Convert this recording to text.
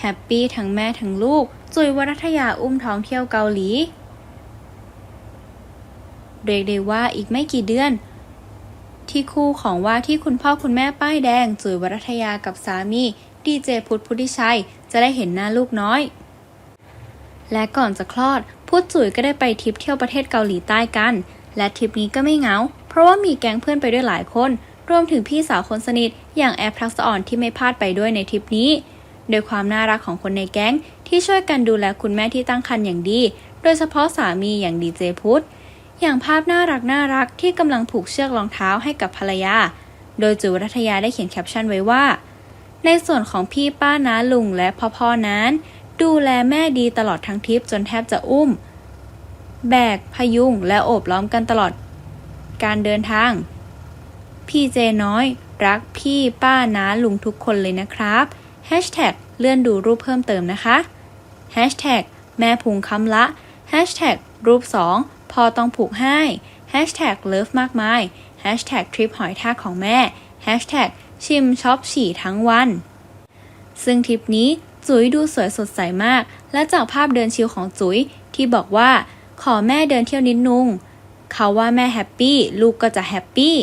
แฮปปี้ทั้งแม่ทั้งลูก จุยวรัตยาอุ้มท้องเที่ยวเกาหลี เรียกได้ว่าอีกไม่กี่เดือน ที่คู่ของว่าที่คุณพ่อคุณแม่ป้ายแดง จุยวรัตยากับสามีดีเจพุทธพุทธิชัย จะได้เห็นหน้าลูกน้อย และก่อนจะคลอด พุทธจุ๋ยก็ได้ไปทริปเที่ยวประเทศเกาหลีใต้กัน และทริปนี้ก็ไม่เหงา เพราะว่ามีแก๊งเพื่อนไปด้วยหลายคน รวมถึงพี่สาวคนสนิทอย่างแอร์พลักษอ่อนที่ไม่พลาดไปด้วยในทริปนี้ โดยความน่ารักของคนในแก๊ง ที่ช่วยกันดูแลคุณแม่ที่ตั้งครรภ์อย่างดี โดยเฉพาะสามีอย่างดีเจพุทธอย่างภาพน่ารักน่ารักที่กำลังผูกเชือกรองเท้าให้กับภรรยา โดยจุ๋วรัตยาได้เขียนแคปชั่นไว้ว่า ในส่วนของพี่ป้าน้าลุงและพ่อพ่อนั้น ดูแลแม่ดีตลอดทั้งทริปจนแทบจะอุ้ม แบกพยุงและโอบล้อมกันตลอด การเดินทาง พี่เจน้อย รักพี่ป้าน้าลุงทุกคนเลยนะครับ แฮชแท็กเลื่อนดูรูปเพิ่มเติมนะคะแฮชแท็กแม่พุงคำละแฮชแท็กรูป 2 พอต้องผูกให้แฮชแท็กเลิฟมากมายแฮชแท็กทริปหอยทากของแม่แฮชแท็กชิมช็อปฉี่ทั้งวัน ซึ่งทริปนี้จุ๋ยดูสวยสดใสมาก และจากภาพเดินชิลของจุ๋ยที่บอกว่า ขอแม่เดินเที่ยวนิดนุงเขาว่าแม่แฮปปี้ลูกก็จะแฮปปี้